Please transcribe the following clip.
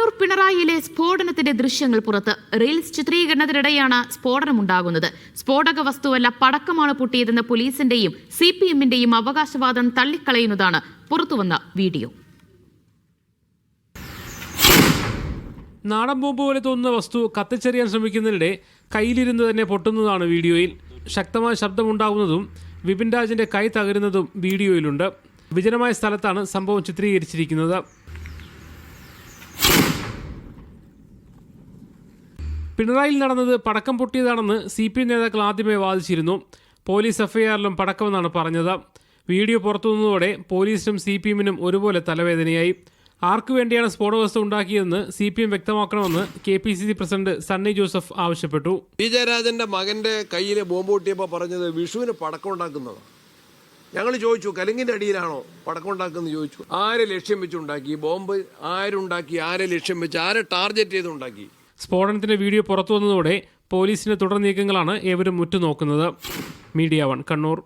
കണ്ണൂർ പിണറായിയിലെ സ്ഫോടനത്തിന്റെ ദൃശ്യങ്ങൾ പുറത്ത്. റീൽസ് ചിത്രീകരണത്തിനിടെയാണ് സ്ഫോടനമുണ്ടാകുന്നത്. സ്ഫോടക വസ്തുവല്ല പടക്കമാണ് പൊട്ടിയതെന്ന് പോലീസിന്റെയും സി പി എമ്മിന്റെയും അവകാശവാദം തള്ളിക്കളയുന്നതാണ് പുറത്തുവന്ന വീഡിയോ. നാടൻ ബോംബ് പോലെ തോന്നുന്ന വസ്തു കത്തിച്ചെറിയാൻ ശ്രമിക്കുന്നതിനിടെ കയ്യിലിരുന്ന് തന്നെ പൊട്ടുന്നതാണ് വീഡിയോയിൽ. ശക്തമായ ശബ്ദമുണ്ടാകുന്നതും വിപിൻ രാജിന്റെ കൈ തകരുന്നതും വീഡിയോയിലുണ്ട്. വിജനമായ സ്ഥലത്താണ് സംഭവം ചിത്രീകരിച്ചിരിക്കുന്നത്. പിണറായിൽ നടന്നത് പടക്കം പൊട്ടിയതാണെന്ന് സി പി നേതാക്കൾ ആദ്യമേ വാദിച്ചിരുന്നു. പോലീസ് എഫ്ഐആറിലും പടക്കമെന്നാണ് പറഞ്ഞത്. വീഡിയോ പുറത്തുവന്നതോടെ പോലീസിനും സി പി എമ്മിനും ഒരുപോലെ തലവേദനയായി. ആർക്കു വേണ്ടിയാണ് സ്ഫോടവസ്തു ഉണ്ടാക്കിയതെന്ന് സി പി എം വ്യക്തമാക്കണമെന്ന് K P C C president Sunny Joseph ആവശ്യപ്പെട്ടു. പി ജയരാജന്റെ മകന്റെ കയ്യിൽ ബോംബ് പൊട്ടിയപ്പോൾ പറഞ്ഞത് വിഷുവിന് പടക്കം ഉണ്ടാക്കുന്നതാണ് ഞങ്ങൾ ചോദിച്ചു കലിങ്ങിന്റെ അടിയിലാണോ പടക്കം ഉണ്ടാക്കുന്നത് ചോദിച്ചു. ആരെ ലക്ഷ്യം വെച്ചുണ്ടാക്കി? ബോംബ് ആരുണ്ടാക്കി? ആരെ ലക്ഷ്യം വെച്ച്? ആരെ ടാർഗറ്റ് ചെയ്തുണ്ടാക്കി? സ്ഫോടനത്തിന്റെ വീഡിയോ പുറത്തു വന്നതോടെ പോലീസിന്റെ തുടർ നീക്കങ്ങളാണ് ഏവരും ഉറ്റുനോക്കുന്നത്. Media one Kannur.